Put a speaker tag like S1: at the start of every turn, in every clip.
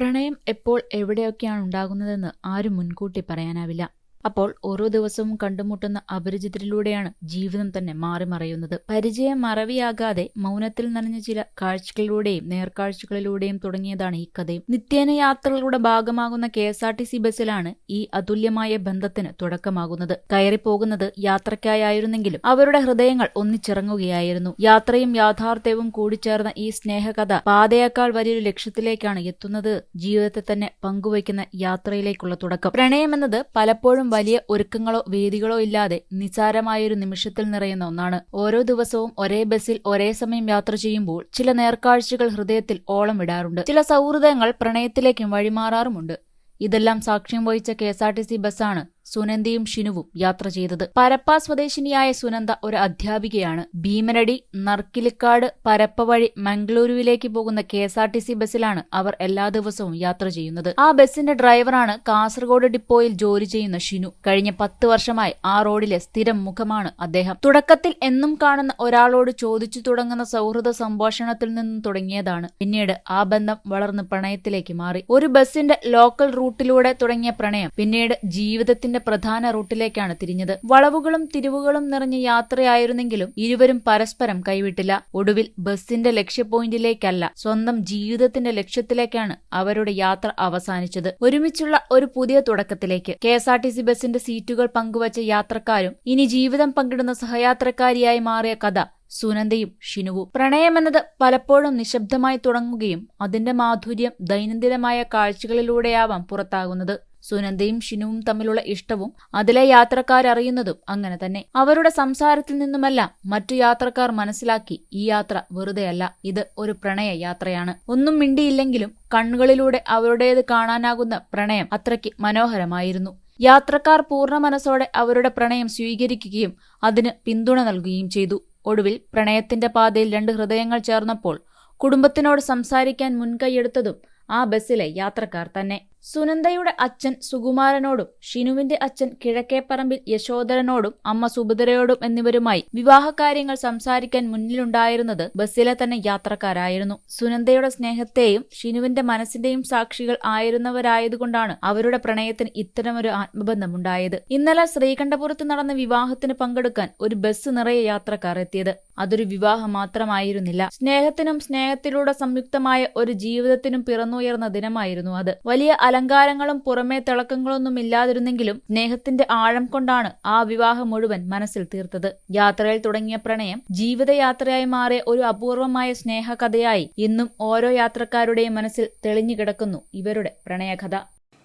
S1: പ്രണയം എപ്പോൾ എവിടെയൊക്കെയാണ് ഉണ്ടാകുന്നതെന്ന് ആരും മുൻകൂട്ടി പറയാനാവില്ല. അപ്പോൾ ഓരോ ദിവസവും കണ്ടുമുട്ടുന്ന അപരിചിതരിലൂടെയാണ് ജീവിതം തന്നെ മാറി മറയുന്നത്. പരിചയം മറവിയാകാതെ മൗനത്തിൽ നനഞ്ഞ ചില കാഴ്ചകളിലൂടെയും നേർക്കാഴ്ചകളിലൂടെയും തുടങ്ങിയതാണ് ഈ കഥയും. നിത്യേന യാത്രകളുടെ ഭാഗമാകുന്ന K S R T C ബസ്സിലാണ് ഈ അതുല്യമായ ബന്ധത്തിന് തുടക്കമാകുന്നത്. കയറിപ്പോകുന്നത് യാത്രയ്ക്കായിരുന്നെങ്കിലും അവരുടെ ഹൃദയങ്ങൾ ഒന്നിച്ചിറങ്ങുകയായിരുന്നു. യാത്രയും യാഥാർത്ഥ്യവും കൂടിച്ചേർന്ന ഈ സ്നേഹകഥ പാതയേക്കാൾ വലിയൊരു ലക്ഷ്യത്തിലേക്കാണ് എത്തുന്നത്. ജീവിതത്തെ തന്നെ പങ്കുവയ്ക്കുന്ന യാത്രയിലേക്കുള്ള തുടക്കം. പ്രണയമെന്നത് പലപ്പോഴും വലിയ ഒരുക്കങ്ങളോ വേദികളോ ഇല്ലാതെ നിസാരമായൊരു നിമിഷത്തിൽ നിറയുന്ന ഒന്നാണ്. ഓരോ ദിവസവും ഒരേ ബസ്സിൽ ഒരേ സമയം യാത്ര ചെയ്യുമ്പോൾ ചില നേർക്കാഴ്ചകൾ ഹൃദയത്തിൽ ഓളം വിടാറുണ്ട് ചില സൗഹൃദങ്ങൾ പ്രണയത്തിലേക്കും വഴിമാറാറുമുണ്ട്. ഇതെല്ലാം സാക്ഷ്യം വഹിച്ച K S R T C ബസ്സാണ് സുനന്ദയും ഷിനുവും യാത്ര ചെയ്തത്. പരപ്പ സ്വദേശിനിയായ സുനന്ദ ഒരു അധ്യാപികയാണ്. ഭീമനടി നർക്കിലിക്കാട് പരപ്പ വഴി മംഗളൂരുവിലേക്ക് പോകുന്ന K S R T C ബസ്സിലാണ് അവർ എല്ലാ ദിവസവും യാത്ര ചെയ്യുന്നത്. ആ ബസ്സിന്റെ ഡ്രൈവറാണ് കാസർഗോഡ് ഡിപ്പോയിൽ ജോലി ചെയ്യുന്ന ഷിനു. കഴിഞ്ഞ പത്ത് വർഷമായി ആ റോഡിലെ സ്ഥിരം മുഖമാണ് അദ്ദേഹം. തുടക്കത്തിൽ എന്നും കാണുന്ന ഒരാളോട് ചോദിച്ചു തുടങ്ങുന്ന സൗഹൃദ സംഭാഷണത്തിൽ നിന്നും തുടങ്ങിയതാണ്. പിന്നീട് ആ ബന്ധം വളർന്ന് പ്രണയത്തിലേക്ക് മാറി. ഒരു ബസ്സിന്റെ ലോക്കൽ റൂട്ടിലൂടെ തുടങ്ങിയ പ്രണയം പിന്നീട് ജീവിതത്തിന്റെ പ്രധാന റൂട്ടിലേക്കാണ് തിരിഞ്ഞത്. വളവുകളും തിരിവുകളും നിറഞ്ഞ യാത്രയായിരുന്നെങ്കിലും ഇരുവരും പരസ്പരം കൈവിട്ടില്ല. ഒടുവിൽ ബസിന്റെ ലക്ഷ്യ പോയിന്റിലേക്കല്ല സ്വന്തം ജീവിതത്തിന്റെ ലക്ഷ്യത്തിലേക്കാണ് അവരുടെ യാത്ര അവസാനിച്ചത്. ഒരുമിച്ചുള്ള ഒരു പുതിയ തുടക്കത്തിലേക്ക്. K S R T C ബസിന്റെ സീറ്റുകൾ പങ്കുവച്ച യാത്രക്കാരും ഇനി ജീവിതം പങ്കിടുന്ന സഹയാത്രക്കാരിയായി മാറിയ കഥ സുനന്ദയും ഷിനുവും. പ്രണയമെന്നത് പലപ്പോഴും നിശബ്ദമായി തുടങ്ങുകയും അതിന്റെ മാധുര്യം ദൈനംദിനമായ കാഴ്ചകളിലൂടെയാവാം പുറത്താകുന്നത്. സുനന്ദയും ഷിനുവും തമ്മിലുള്ള ഇഷ്ടവും അതിലെ യാത്രക്കാരറിയുന്നതും അങ്ങനെ തന്നെ. അവരുടെ സംസാരത്തിൽ നിന്നുമല്ല മറ്റു യാത്രക്കാർ മനസ്സിലാക്കി ഈ യാത്ര വെറുതെയല്ല ഇത് ഒരു പ്രണയ യാത്രയാണ്. ഒന്നും മിണ്ടിയില്ലെങ്കിലും കണ്ണുകളിലൂടെ അവരുടേത് കാണാനാകുന്ന പ്രണയം അത്രയ്ക്ക് മനോഹരമായിരുന്നു. യാത്രക്കാർ പൂർണ മനസ്സോടെ അവരുടെ പ്രണയം സ്വീകരിക്കുകയും അതിന് പിന്തുണ നൽകുകയും ചെയ്തു. ഒടുവിൽ പ്രണയത്തിന്റെ പാതയിൽ രണ്ട് ഹൃദയങ്ങൾ ചേർന്നപ്പോൾ കുടുംബത്തിനോട് സംസാരിക്കാൻ മുൻകൈയെടുത്തതും ആ ബസ്സിലെ യാത്രക്കാർ തന്നെ. സുനന്ദയുടെ അച്ഛൻ സുകുമാരനോടും ഷിനുവിന്റെ അച്ഛൻ കിഴക്കേപ്പറമ്പിൽ യശോധരനോടും അമ്മ സുഭദ്രയോടും എന്നിവരുമായി വിവാഹകാര്യങ്ങൾ സംസാരിക്കാൻ മുന്നിലുണ്ടായിരുന്നത് ബസ്സിലെ തന്നെ യാത്രക്കാരായിരുന്നു. സുനന്ദയുടെ സ്നേഹത്തെയും ഷിനുവിന്റെ മനസ്സിന്റെയും സാക്ഷികൾ ആയിരുന്നവരായതുകൊണ്ടാണ് അവരുടെ പ്രണയത്തിന് ഇത്തരമൊരു ആത്മബന്ധമുണ്ടായത്. ഇന്നലെ ശ്രീകണ്ഠപുരത്ത് നടന്ന വിവാഹത്തിന് പങ്കെടുക്കാൻ ഒരു ബസ് നിറയെ യാത്രക്കാർ എത്തിയത്. അതൊരു വിവാഹം മാത്രമായിരുന്നില്ല. സ്നേഹത്തിനും സ്നേഹത്തിലൂടെ സംയുക്തമായ ഒരു ജീവിതത്തിനും പിറന്നുയർന്ന ദിനമായിരുന്നു അത്. വലിയ അലങ്കാരങ്ങളും പുറമേ തിളക്കങ്ങളൊന്നും ഇല്ലാതിരുന്നെങ്കിലും സ്നേഹത്തിന്റെ ആഴം കൊണ്ടാണ് ആ വിവാഹം മുഴുവൻ മനസ്സിൽ തീർത്തത്. യാത്രയിൽ തുടങ്ങിയ പ്രണയം ജീവിതയാത്രയായി മാറിയ ഒരു അപൂർവമായ സ്നേഹകഥയായി ഇന്നും ഓരോ യാത്രക്കാരുടെയും മനസ്സിൽ തെളിഞ്ഞു കിടക്കുന്നു ഇവരുടെ പ്രണയകഥ.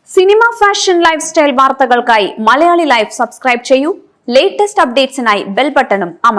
S2: സിനിമ ഫാഷൻ ലൈഫ് സ്റ്റൈൽ വാർത്തകൾക്കായി മലയാളി ലൈഫ് സബ്സ്ക്രൈബ് ചെയ്യൂ. ലേറ്റസ്റ്റ് അപ്ഡേറ്റ്സിനായി ബെൽ ബട്ടണും അമർത്തുക